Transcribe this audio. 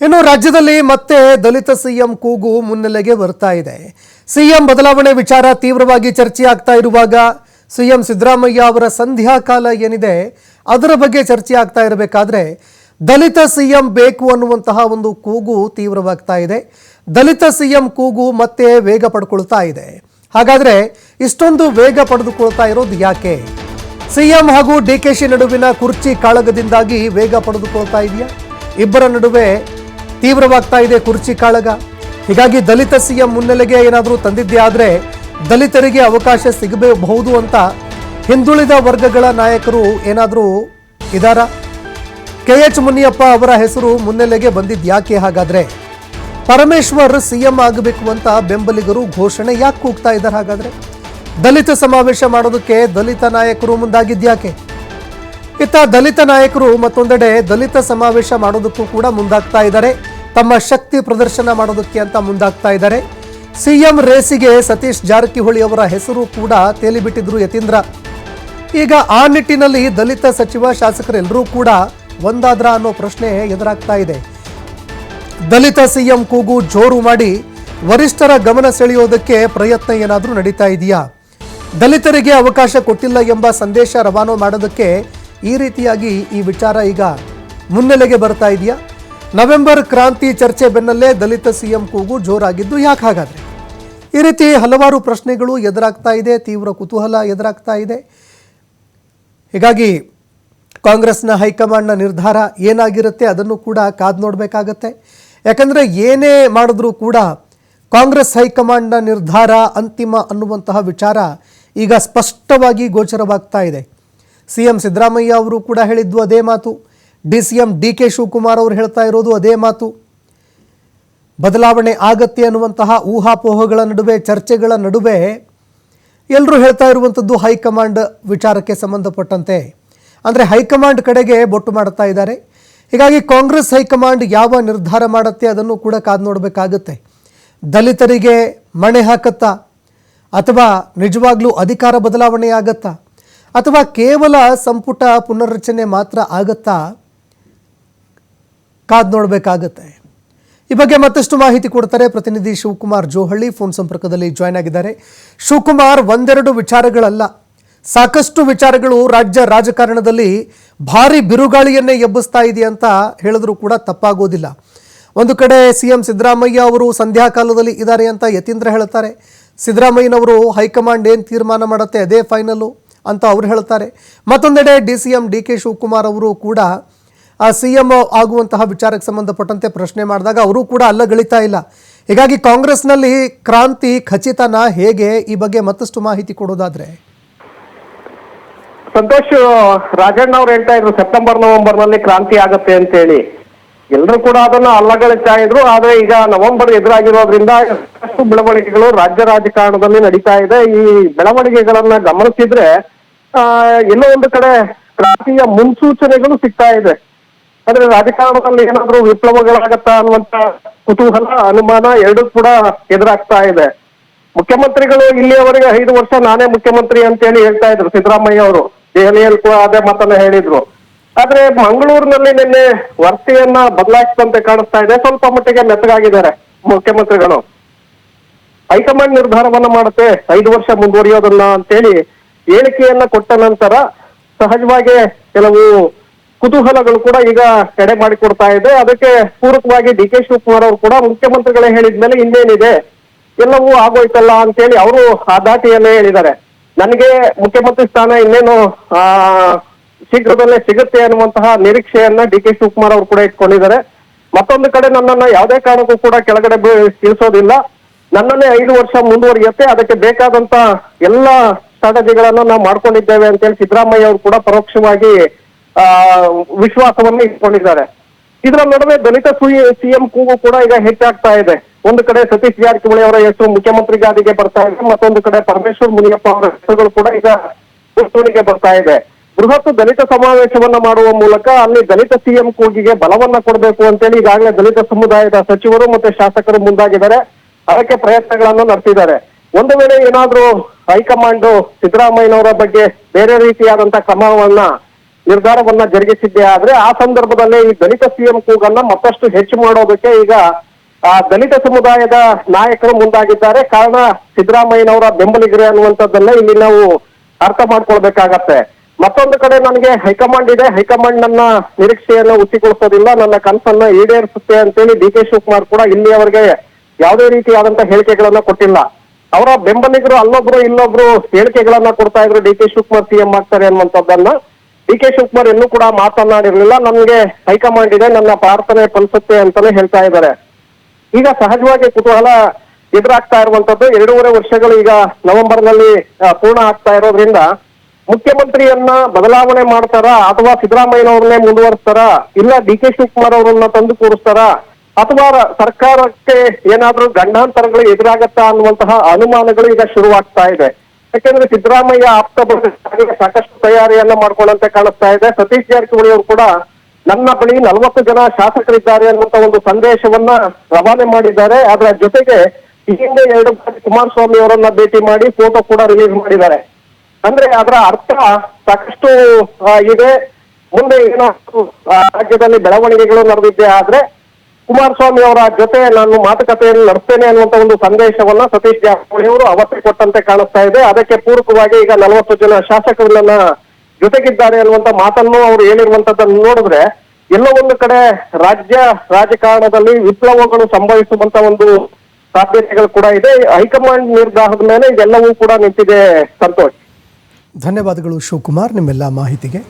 ಇನ್ನು ರಾಜ್ಯದಲ್ಲಿ ಮತ್ತೆ ದಲಿತ ಸಿಎಂ ಕೂಗು ಮುನ್ನೆಲೆಗೆ ಬರ್ತಾ ಇದೆ. ಸಿಎಂ ಬದಲಾವಣೆ ವಿಚಾರ ತೀವ್ರವಾಗಿ ಚರ್ಚೆ ಆಗ್ತಾ ಇರುವಾಗ ಸಿಎಂ ಸಿದ್ದರಾಮಯ್ಯ ಅವರ ಸಂಧ್ಯಾಕಾಲ ಏನಿದೆ, ಅದರ ಬಗ್ಗೆ ಚರ್ಚೆ ಆಗ್ತಾ ಇರಬೇಕಾದ್ರೆ ದಲಿತ ಸಿಎಂ ಬೇಕು ಅನ್ನುವಂತಹ ಒಂದು ಕೂಗು ತೀವ್ರವಾಗ್ತಾ ಇದೆ. ದಲಿತ ಸಿಎಂ ಕೂಗು ಮತ್ತೆ ವೇಗ ಪಡ್ಕೊಳ್ತಾ ಇದೆ. ಹಾಗಾದ್ರೆ ಇಷ್ಟೊಂದು ವೇಗ ಪಡೆದುಕೊಳ್ತಾ ಇರೋದು ಯಾಕೆ? ಸಿಎಂ ಹಾಗೂ ಡಿ ಕೆ ಶಿ ನಡುವಿನ ಕುರ್ಚಿ ಕಾಳಗದಿಂದಾಗಿ ವೇಗ ಪಡೆದುಕೊಳ್ತಾ ಇದೆಯಾ? ಇಬ್ಬರ ನಡುವೆ ತೀವ್ರವಾಗ್ತಾ ಇದೆ ಕುರ್ಚಿ ಕಾಳಗ. ಹೀಗಾಗಿ ದಲಿತ ಸಿಎಂ ಮುನ್ನೆಲೆಗೆ ಏನಾದರೂ ತಂದಿದ್ದೇ ಆದರೆ ದಲಿತರಿಗೆ ಅವಕಾಶ ಸಿಗಬಹುದು ಅಂತ ಹಿಂದುಳಿದ ವರ್ಗಗಳ ನಾಯಕರು ಏನಾದರೂ ಇದಾರ? ಕೆ ಎಚ್ ಮುನಿಯಪ್ಪ ಅವರ ಹೆಸರು ಮುನ್ನೆಲೆಗೆ ಬಂದಿದ್ದು ಯಾಕೆ ಹಾಗಾದ್ರೆ? ಪರಮೇಶ್ವರ್ ಸಿಎಂ ಆಗಬೇಕು ಅಂತ ಬೆಂಬಲಿಗರು ಘೋಷಣೆ ಯಾಕೆ ಕೂಗ್ತಾ ಇದ್ದಾರೆ ಹಾಗಾದರೆ? ದಲಿತ ಸಮಾವೇಶ ಮಾಡೋದಕ್ಕೆ ದಲಿತ ನಾಯಕರು ಮುಂದಾಗಿದ್ಯಾಕೆ ಇತ್ತ ದಲಿತ ನಾಯಕರು ಮತ್ತೊಂದೆಡೆ ದಲಿತ ಸಮಾವೇಶ ಮಾಡೋದಕ್ಕೂ ಕೂಡ ಮುಂದಾಗ್ತಾ ಇದ್ದಾರೆ ತಮ್ಮ ಶಕ್ತಿ ಪ್ರದರ್ಶನ ಮಾಡೋದಕ್ಕೆ ಅಂತ ಮುಂದಾಗ್ತಾ ಇದ್ದಾರೆ. ಸಿಎಂ ರೇಸಿಗೆ ಸತೀಶ್ ಜಾರಕಿಹೊಳಿ ಅವರ ಹೆಸರು ಕೂಡ ತೇಲಿಬಿಟ್ಟಿದ್ರು ಯತೀಂದ್ರ. ಈಗ ಆ ನಿಟ್ಟಿನಲ್ಲಿ ದಲಿತ ಸಚಿವ ಶಾಸಕರೆಲ್ಲರೂ ಕೂಡ ಒಂದಾದ್ರ ಅನ್ನೋ ಪ್ರಶ್ನೆ ಎದುರಾಗ್ತಾ ಇದೆ. ದಲಿತ ಸಿಎಂ ಕೂಗು ಜೋರು ಮಾಡಿ ವರಿಷ್ಠರ ಗಮನ ಸೆಳೆಯೋದಕ್ಕೆ ಪ್ರಯತ್ನ ಏನಾದರೂ ನಡೀತಾ ಇದೆಯಾ? ದಲಿತರಿಗೆ ಅವಕಾಶ ಕೊಟ್ಟಿಲ್ಲ ಎಂಬ ಸಂದೇಶ ರವಾನೆ ಮಾಡೋದಕ್ಕೆ ಈ ರೀತಿಯಾಗಿ ಈ ವಿಚಾರ ಈಗ ಮುನ್ನೆಲೆಗೆ ಬರ್ತಾ ಇದೆಯಾ? ನವೆಂಬರ್ ಕ್ರಾಂತಿ ಚರ್ಚೆ ಬೆನ್ನಲ್ಲೇ ದಲಿತ ಸಿಎಂ ಕೂಗು ಜೋರಾಗಿದ್ದು ಯಾಕೆ ಹಾಗಾದ್ರೆ? ಈ ರೀತಿ ಹಲವಾರು ಪ್ರಶ್ನೆಗಳು ಎದುರಾಗ್ತಾ ಇದೆ, ತೀವ್ರ ಕುತೂಹಲ ಎದುರಾಗ್ತಾ ಇದೆ. ಹೀಗಾಗಿ ಕಾಂಗ್ರೆಸ್ನ ಹೈಕಮಾಂಡ್ನ ನಿರ್ಧಾರ ಏನಾಗಿರುತ್ತೆ ಅದನ್ನು ಕೂಡ ಕಾದು ನೋಡಬೇಕಾಗತ್ತೆ. ಯಾಕಂದರೆ ಏನೇ ಮಾಡಿದ್ರೂ ಕೂಡ ಕಾಂಗ್ರೆಸ್ ಹೈಕಮಾಂಡ್ನ ನಿರ್ಧಾರ ಅಂತಿಮ ಅನ್ನುವಂತಹ ವಿಚಾರ ಈಗ ಸ್ಪಷ್ಟವಾಗಿ ಗೋಚರವಾಗ್ತಾ ಇದೆ. ಸಿ ಎಂ ಸಿದ್ದರಾಮಯ್ಯ ಅವರು ಕೂಡ ಹೇಳಿದ್ದು ಅದೇ ಮಾತು. D C M D K Shivakumar ಅವರು ಹೇಳ್ತಾ ಇರೋದು ಅದೇ ಮಾತು. ಬದಲಾವಣೆ ಆಗತ್ತೆ ಅನ್ನುವಂತಹ ಊಹಾಪೋಹಗಳ ನಡುವೆ, ಚರ್ಚೆಗಳ ನಡುವೆ ಎಲ್ಲರೂ ಹೇಳ್ತಾ ಇರುವಂಥದ್ದು ಹೈಕಮಾಂಡ್ ವಿಚಾರಕ್ಕೆ ಸಂಬಂಧಪಟ್ಟಂತೆ. ಅಂದರೆ ಹೈಕಮಾಂಡ್ ಕಡೆಗೆ ಬೊಟ್ಟು ಮಾಡ್ತಾ ಇದ್ದಾರೆ. ಹೀಗಾಗಿ ಕಾಂಗ್ರೆಸ್ ಹೈಕಮಾಂಡ್ ಯಾವ ನಿರ್ಧಾರ ಮಾಡುತ್ತೆ ಅದನ್ನು ಕೂಡ ಕಾದು ನೋಡಬೇಕಾಗುತ್ತೆ. ದಲಿತರಿಗೆ ಮಣೆ ಹಾಕತ್ತಾ? ಅಥವಾ ನಿಜವಾಗ್ಲೂ ಅಧಿಕಾರ ಬದಲಾವಣೆ ಆಗತ್ತಾ? ಅಥವಾ ಕೇವಲ ಸಂಪುಟ ಪುನರ್ರಚನೆ ಮಾತ್ರ ಆಗತ್ತಾ? ಕಾದು ನೋಡಬೇಕಾಗತ್ತೆ. ಈ ಬಗ್ಗೆ ಮತ್ತಷ್ಟು ಮಾಹಿತಿ ಕೊಡ್ತಾರೆ ಪ್ರತಿನಿಧಿ ಶಿವಕುಮಾರ್ ಜೋಹಳ್ಳಿ. ಫೋನ್ ಸಂಪರ್ಕದಲ್ಲಿ ಜಾಯ್ನ್ ಆಗಿದ್ದಾರೆ. ಶಿವಕುಮಾರ್, ಒಂದೆರಡು ವಿಚಾರಗಳಲ್ಲ. ಸಾಕಷ್ಟು ವಿಚಾರಗಳು ರಾಜ್ಯ ರಾಜಕಾರಣದಲ್ಲಿ ಭಾರಿ ಬಿರುಗಾಳಿಯನ್ನೇ ಎಬ್ಬಿಸ್ತಾ ಇದೆ ಅಂತ ಹೇಳಿದ್ರು ಕೂಡ ತಪ್ಪಾಗೋದಿಲ್ಲ. ಒಂದು ಕಡೆ ಸಿ ಎಂ ಸಿದ್ದರಾಮಯ್ಯ ಅವರು ಸಂಧ್ಯಾಕಾಲದಲ್ಲಿ ಇದ್ದಾರೆ ಅಂತ ಯತೀಂದ್ರ ಹೇಳ್ತಾರೆ. ಸಿದ್ದರಾಮಯ್ಯನವರು ಹೈಕಮಾಂಡ್ ಏನು ತೀರ್ಮಾನ ಮಾಡುತ್ತೆ, ಅದೇ ಫೈನಲು ಅಂತ ಅವರು ಹೇಳ್ತಾರೆ. ಮತ್ತೊಂದೆಡೆ D C M D K Shivakumar ಅವರು ಕೂಡ ಸಿ ಎಂ ಆಗುವಂತಹ ವಿಚಾರಕ್ಕೆ ಸಂಬಂಧಪಟ್ಟಂತೆ ಪ್ರಶ್ನೆ ಮಾಡಿದಾಗ ಅವರು ಕೂಡ ಅಲ್ಲಗಳಿತಾ ಇಲ್ಲ. ಹೀಗಾಗಿ ಕಾಂಗ್ರೆಸ್ನಲ್ಲಿ ಕ್ರಾಂತಿ ಖಚಿತನ ಹೇಗೆ? ಈ ಬಗ್ಗೆ ಮತ್ತಷ್ಟು ಮಾಹಿತಿ ಕೊಡೋದಾದ್ರೆ. ಸಂತೋಷ್, ರಾಜಣ್ಣ ಅವ್ರು ಹೇಳ್ತಾ ಇದ್ರು, ಸೆಪ್ಟೆಂಬರ್ ನವೆಂಬರ್ನಲ್ಲಿ ಕ್ರಾಂತಿ ಆಗತ್ತೆ ಅಂತ ಹೇಳಿ ಎಲ್ಲರೂ ಕೂಡ ಅದನ್ನ ಅಲ್ಲಗಳಿಸ್ತಾ ಇದ್ರು, ಆದ್ರೆ ಈಗ ನವೆಂಬರ್ ಎದುರಾಗಿರೋದ್ರಿಂದ ಸಾಕಷ್ಟು ಬೆಳವಣಿಗೆಗಳು ರಾಜ್ಯ ರಾಜಕಾರಣದಲ್ಲಿ ನಡೀತಾ ಇದೆ. ಈ ಬೆಳವಣಿಗೆಗಳನ್ನ ಗಮನಿಸಿದ್ರೆ, ಆ, ಎಲ್ಲೋ ಒಂದು ಕಡೆ ಕ್ರಾಂತಿಯ ಮುನ್ಸೂಚನೆಗಳು ಸಿಗ್ತಾ ಇದೆ. ಅಂದ್ರೆ ರಾಜಕಾರಣದಲ್ಲಿ ಏನಾದ್ರೂ ವಿಪ್ಲವಗಳಾಗತ್ತಾ ಅನ್ನುವಂತ ಕುತೂಹಲ, ಅನುಮಾನ ಎರಡೂ ಕೂಡ ಎದುರಾಗ್ತಾ ಇದೆ. ಮುಖ್ಯಮಂತ್ರಿಗಳು ಇಲ್ಲಿಯವರೆಗೆ ಐದು ವರ್ಷ ನಾನೇ ಮುಖ್ಯಮಂತ್ರಿ ಅಂತ ಹೇಳಿ ಹೇಳ್ತಾ ಇದ್ರು, ಸಿದ್ದರಾಮಯ್ಯ ಅವರು. ದೆಹಲಿಯಲ್ಲಿ ಕೂಡ ಅದೇ ಮಾತನ್ನ ಹೇಳಿದ್ರು. ಆದ್ರೆ ಮಂಗಳೂರಿನಲ್ಲಿ ನಿನ್ನೆ ವರ್ತಿಯನ್ನ ಬದಲಾಯಿಸಿದಂತೆ ಕಾಣಿಸ್ತಾ ಇದೆ. ಸ್ವಲ್ಪ ಮಟ್ಟಿಗೆ ಮೆತ್ತಗಾಗಿದ್ದಾರೆ ಮುಖ್ಯಮಂತ್ರಿಗಳು. ಹೈಕಮಾಂಡ್ ನಿರ್ಧಾರವನ್ನ ಮಾಡುತ್ತೆ, ಐದು ವರ್ಷ ಮುಂದುವರಿಯೋದನ್ನ ಅಂತೇಳಿ ಹೇಳಿಕೆಯನ್ನ ಕೊಟ್ಟ ನಂತರ ಸಹಜವಾಗಿ ಕೆಲವು ಕುತೂಹಲಗಳು ಕೂಡ ಈಗ ಎಡೆ ಮಾಡಿಕೊಡ್ತಾ ಇದೆ. ಅದಕ್ಕೆ ಪೂರಕವಾಗಿ ಡಿ ಕೆ ಶಿವಕುಮಾರ್ ಅವರು ಕೂಡ ಮುಖ್ಯಮಂತ್ರಿಗಳೇ ಹೇಳಿದ್ಮೇಲೆ ಇನ್ನೇನಿದೆ? ಎಲ್ಲವೂ ಆಗೋಯ್ತಲ್ಲ ಅಂತೇಳಿ ಅವರು ಆ ದಾಟಿಯನ್ನೇ ಹೇಳಿದ್ದಾರೆ. ನನಗೆ ಮುಖ್ಯಮಂತ್ರಿ ಸ್ಥಾನ ಇನ್ನೇನು, ಆ, ಶೀಘ್ರದಲ್ಲೇ ಸಿಗುತ್ತೆ ಅನ್ನುವಂತಹ ನಿರೀಕ್ಷೆಯನ್ನ ಡಿ ಕೆ ಶಿವಕುಮಾರ್ ಅವರು ಕೂಡ ಇಟ್ಕೊಂಡಿದ್ದಾರೆ. ಮತ್ತೊಂದು ಕಡೆ ನನ್ನನ್ನ ಯಾವುದೇ ಕಾರಣಕ್ಕೂ ಕೂಡ ಕೆಳಗಡೆ ಇಳಿಸೋದಿಲ್ಲ ನನ್ನನ್ನೇ ಐದು ವರ್ಷ ಮುಂದುವರಿಯುತ್ತೆ. ಅದಕ್ಕೆ ಬೇಕಾದಂತ ಎಲ್ಲ ಸ್ಟ್ರಾಟಜಿಗಳನ್ನ ನಾವು ಮಾಡ್ಕೊಂಡಿದ್ದೇವೆ ಅಂತೇಳಿ ಸಿದ್ದರಾಮಯ್ಯ ಅವರು ಕೂಡ ಪರೋಕ್ಷವಾಗಿ ವಿಶ್ವಾಸವನ್ನು ಇಟ್ಕೊಂಡಿದ್ದಾರೆ. ಇದರ ನಡುವೆ ದಲಿತ ಸಿಎಂ ಕೂಗು ಕೂಡ ಈಗ ಹೆಚ್ಚಾಗ್ತಾ ಇದೆ. ಒಂದು ಕಡೆ ಸತೀಶ್ ಜಾರಕಿಹೊಳಿ ಅವರ ಹೆಸರು ಮುಖ್ಯಮಂತ್ರಿ ಗಾದಿಗೆ ಬರ್ತಾ ಇದೆ, ಮತ್ತೊಂದು ಕಡೆ ಪರಮೇಶ್ವರ್ ಮುನಿಯಪ್ಪ ಅವರ ಹೆಸರುಗಳು ಕೂಡ ಈಗ ಗುರ್ತುಣಿಗೆ ಬರ್ತಾ ಇದೆ. ಬೃಹತ್ ದಲಿತ ಸಮಾವೇಶವನ್ನ ಮಾಡುವ ಮೂಲಕ ಅಲ್ಲಿ ದಲಿತ ಸಿಎಂ ಕೂಗಿಗೆ ಬಲವನ್ನ ಕೊಡಬೇಕು ಅಂತೇಳಿ ಈಗಾಗಲೇ ದಲಿತ ಸಮುದಾಯದ ಸಚಿವರು ಮತ್ತೆ ಶಾಸಕರು ಮುಂದಾಗಿದ್ದಾರೆ. ಅದಕ್ಕೆ ಪ್ರಯತ್ನಗಳನ್ನು ನಡೆಸಿದ್ದಾರೆ. ಒಂದು ವೇಳೆ ಏನಾದ್ರೂ ಹೈಕಮಾಂಡ್ ಸಿದ್ದರಾಮಯ್ಯನವರ ಬಗ್ಗೆ ಬೇರೆ ರೀತಿಯಾದಂತಹ ಕ್ರಮವನ್ನ ನಿರ್ಧಾರವನ್ನ ಜರುಗಿಸಿದ್ದೆ ಆದ್ರೆ ಆ ಸಂದರ್ಭದಲ್ಲಿ ಈ ದಲಿತ ಸಿಎಂ ಕೂಗನ್ನ ಮತ್ತಷ್ಟು ಹೆಚ್ಚು ಮಾಡೋದಕ್ಕೆ ಈಗ, ಆ, ದಲಿತ ಸಮುದಾಯದ ನಾಯಕರು ಮುಂದಾಗಿದ್ದಾರೆ. ಕಾರಣ ಸಿದ್ದರಾಮಯ್ಯನವರ ಬೆಂಬಲಿಗರೇ ಅನ್ನುವಂಥದ್ದನ್ನ ಇಲ್ಲಿ ನಾವು ಅರ್ಥ ಮಾಡ್ಕೊಳ್ಬೇಕಾಗತ್ತೆ. ಮತ್ತೊಂದು ಕಡೆ ನನಗೆ ಹೈಕಮಾಂಡ್ ಇದೆ. ಹೈಕಮಾಂಡ್ ನನ್ನ ನಿರೀಕ್ಷೆಯನ್ನು ಹುಸಿಗೊಳಿಸೋದಿಲ್ಲ ನನ್ನ ಕನಸನ್ನ ಈಡೇರಿಸುತ್ತೆ ಅಂತೇಳಿ ಡಿ ಕೆ ಶಿವಕುಮಾರ್ ಕೂಡ ಇಲ್ಲಿಯವರೆಗೆ ಯಾವುದೇ ರೀತಿಯಾದಂತಹ ಹೇಳಿಕೆಗಳನ್ನ ಕೊಟ್ಟಿಲ್ಲ. ಅವರ ಬೆಂಬಲಿಗರು ಅಲ್ಲೊಬ್ರು ಇಲ್ಲೊಬ್ರು ಹೇಳಿಕೆಗಳನ್ನ ಕೊಡ್ತಾ ಇದ್ರು ಡಿ ಕೆ ಶಿವಕುಮಾರ್ ಸಿಎಂ ಆಗ್ತಾರೆ ಅನ್ನುವಂಥದ್ದನ್ನ ಡಿ ಕೆ ಶಿವಕುಮಾರ್ ಇನ್ನೂ ಕೂಡ ಮಾತನಾಡಿರ್ಲಿಲ್ಲ. ನಮ್ಗೆ ಹೈಕಮಾಂಡ್ ಇದೆ, ನನ್ನ ಪ್ರಾರ್ಥನೆ ಫಲಿಸುತ್ತೆ ಅಂತಾನೆ ಹೇಳ್ತಾ ಇದ್ದಾರೆ. ಈಗ ಸಹಜವಾಗಿ ಕುತೂಹಲ ಎದುರಾಗ್ತಾ ಇರುವಂತದ್ದು, ಎರಡೂವರೆ ವರ್ಷಗಳು ಈಗ ನವೆಂಬರ್ನಲ್ಲಿ ಪೂರ್ಣ ಆಗ್ತಾ ಇರೋದ್ರಿಂದ ಮುಖ್ಯಮಂತ್ರಿಯನ್ನ ಬದಲಾವಣೆ ಮಾಡ್ತಾರ, ಅಥವಾ ಸಿದ್ದರಾಮಯ್ಯನವ್ರನ್ನೇ ಮುಂದುವರಿಸ್ತಾರ, ಇಲ್ಲ ಡಿ ಕೆ ಶಿವಕುಮಾರ್ ಅವರನ್ನ ತಂದು ಕೂರಿಸ್ತಾರ, ಅಥವಾ ಸರ್ಕಾರಕ್ಕೆ ಏನಾದ್ರೂ ಗಂಡಾಂತರಗಳು ಎದುರಾಗತ್ತಾ ಅನ್ನುವಂತಹ ಅನುಮಾನಗಳು ಈಗ ಶುರುವಾಗ್ತಾ ಇದೆ. ಯಾಕೆಂದ್ರೆ ಸಿದ್ದರಾಮಯ್ಯ ಆಪ್ತ ಬಂದ ಸಾಕಷ್ಟು ತಯಾರಿಯನ್ನ ಮಾಡ್ಕೊಳ್ಳಂತೆ ಕಾಣಿಸ್ತಾ ಇದೆ. ಸತೀಶ್ ಜಾರಕಿಹೊಳಿ ಅವರು ಕೂಡ ನನ್ನ ಬಳಿ ನಲವತ್ತು ಜನ ಶಾಸಕರಿದ್ದಾರೆ ಅನ್ನುವಂತ ಒಂದು ಸಂದೇಶವನ್ನ ರವಾನೆ ಮಾಡಿದ್ದಾರೆ. ಅದರ ಜೊತೆಗೆ ಈ ಹಿಂದೆ ಎರಡು ಬಾರಿ ಕುಮಾರಸ್ವಾಮಿ ಅವರನ್ನ ಭೇಟಿ ಮಾಡಿ ಫೋಟೋ ಕೂಡ ರಿಲೀಸ್ ಮಾಡಿದ್ದಾರೆ. ಅಂದ್ರೆ ಅದರ ಅರ್ಥ ಸಾಕಷ್ಟು ಇದೆ. ಮುಂದೆ ಏನೋ ರಾಜ್ಯದಲ್ಲಿ ಬೆಳವಣಿಗೆಗಳು ನಡೆದಿದ್ದೆ ಆದ್ರೆ ಕುಮಾರಸ್ವಾಮಿ ಅವರ ಜೊತೆ ನಾನು ಮಾತುಕತೆಯನ್ನು ನಡೆಸ್ತೇನೆ ಅನ್ನುವಂತ ಒಂದು ಸಂದೇಶವನ್ನ ಸತೀಶ್ ಜಾರಕಿಹೊಳಿ ಅವರು ಅವತ್ತೇ ಕೊಟ್ಟಂತೆ ಕಾಣಿಸ್ತಾ ಇದೆ. ಅದಕ್ಕೆ ಪೂರಕವಾಗಿ ಈಗ ನಲವತ್ತು ಜನ ಶಾಸಕರು ನನ್ನ ಜೊತೆಗಿದ್ದಾರೆ ಅನ್ನುವಂತ ಮಾತನ್ನು ಅವರು ಹೇಳಿರುವಂತದ್ದನ್ನು ನೋಡಿದ್ರೆ ಎಲ್ಲೋ ಒಂದು ಕಡೆ ರಾಜ್ಯ ರಾಜಕಾರಣದಲ್ಲಿ ವಿಪ್ಲವಗಳು ಸಂಭವಿಸುವಂತ ಒಂದು ಸಾಧ್ಯತೆಗಳು ಕೂಡ ಇದೆ. ಹೈಕಮಾಂಡ್ ನಿರ್ಧಾರದ ಮೇಲೆ ಇದೆಲ್ಲವೂ ಕೂಡ ನಿಂತಿದೆ ಸಂತೋಷ್. ಧನ್ಯವಾದಗಳು ಶಿವಕುಮಾರ್. ನಿಮ್ಮೆಲ್ಲ ಮಾಹಿತಿಗೆ